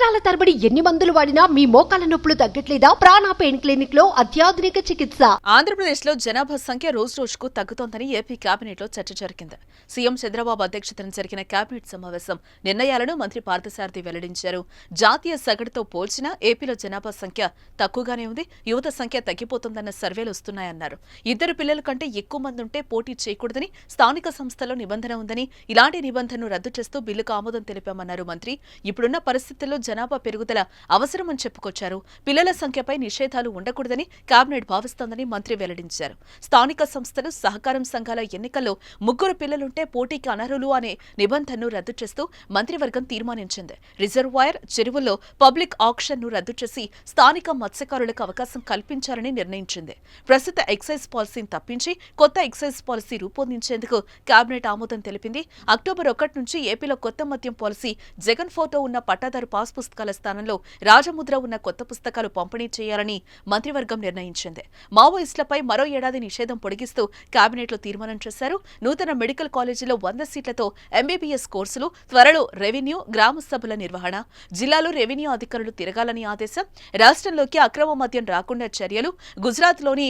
సంవత్సరాల తరబడి ఎన్ని మందులు వాడినా మీ మోకాల నొప్పులు తగ్గట్లేదా? ప్రాణా పెయిన్ క్లినిక్లో అత్యాధునిక చికిత్స. ఆంధ్రప్రదేశ్లో జనాభా సంఖ్య రోజు రోజుకు తగ్గుతోందని ఏపీ కేబినెట్లో చర్చ జరిగింది. సీఎం చంద్రబాబు అధ్యక్షతన జరిగిన కేబినెట్ సమావేశం నిర్ణయాలను మంత్రి పార్థసారథి వెల్లడించారు. జాతీయ సగటుతో పోల్చినా ఏపీలో జనాభా సంఖ్య తక్కువగానే ఉంది యువత సంఖ్య తగ్గిపోతుందన్న సర్వేలు వస్తున్నాయన్నారు. ఇద్దరు పిల్లల కంటే ఎక్కువ మంది ఉంటే పోటీ చేయకూడదని స్థానిక సంస్థలో నిబంధన ఉందని ఇలాంటి నిబంధనను రద్దు చేస్తూ బిల్లుకు ఆమోదం తెలిపామన్నారు మంత్రి. ఇప్పుడున్న పరిస్థితుల్లో జనాభా పెరుగుదల అవసరమని చెప్పుకొచ్చారు. పిల్లల సంఖ్యపై నిషేధాలు ఉండకూడదని కేబినెట్ భావిస్తోందని మంత్రి వెల్లడించారు. స్థానిక సంస్థలు సహకారం సంఘాల ఎన్నికల్లో ముగ్గురు పిల్లలుంటే పోటీకి అనర్హులు అనే నిబంధనను రద్దు చేస్తూ మంత్రివర్గం తీర్మానించింది. రిజర్వాయర్ చెరువుల్లో పబ్లిక్ ఆక్షన్ను రద్దు చేసి స్థానిక మత్స్యకారులకు అవకాశం కల్పించాలని నిర్ణయించింది. ప్రస్తుత ఎక్సైజ్ పాలసీని తప్పించి కొత్త ఎక్సైజ్ పాలసీ రూపొందించేందుకు కేబినెట్ ఆమోదం తెలిపింది. అక్టోబర్ ఒకటి నుంచి ఏపీలో కొత్త మద్యం పాలసీ జగన్ ఫోటో ఉన్న పట్టాదారు పాస్ పుస్తకాల స్థానంలో రాజముద్ర ఉన్న కొత్త పుస్తకాలు పంపిణీ చేయాలని మంత్రివర్గం నిర్ణయించింది. మావోయిస్టులపై మరో ఏడాది నిషేధం పొడిగిస్తూ కేబినెట్లో తీర్మానం చేశారు. నూతన మెడికల్ కాలేజీలో వంద సీట్లతో ఎంబీబీఎస్ కోర్సులు త్వరలో రెవెన్యూ గ్రామ సభల నిర్వహణ జిల్లాలో రెవెన్యూ అధికారులు తిరగాలని ఆదేశం రాష్ట్రంలోకి అక్రమ మద్యం రాకుండా చర్యలు గుజరాత్లోని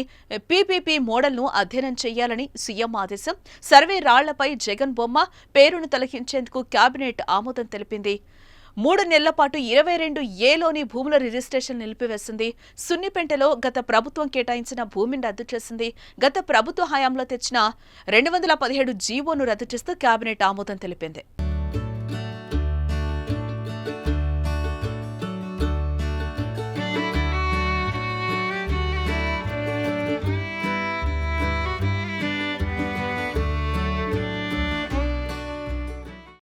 పీపీపీ మోడల్ను అధ్యయనం చేయాలని సీఎం ఆదేశం సర్వే రాళ్ళపై జగన్ బొమ్మ పేరును తొలగించేందుకు కేబినెట్ ఆమోదం తెలిపింది. మూడు నెలల పాటు ఇరవై రెండు ఏలోని భూముల రిజిస్ట్రేషన్ నిలిపివేసింది. సున్నిపెంటలో గత ప్రభుత్వం కేటాయించిన భూమిని రద్దు చేసింది. గత ప్రభుత్వ హయాంలో తెచ్చిన రెండు వందల పదిహేడు జీవోను రద్దు చేస్తూ కేబినెట్ ఆమోదం తెలిపింది.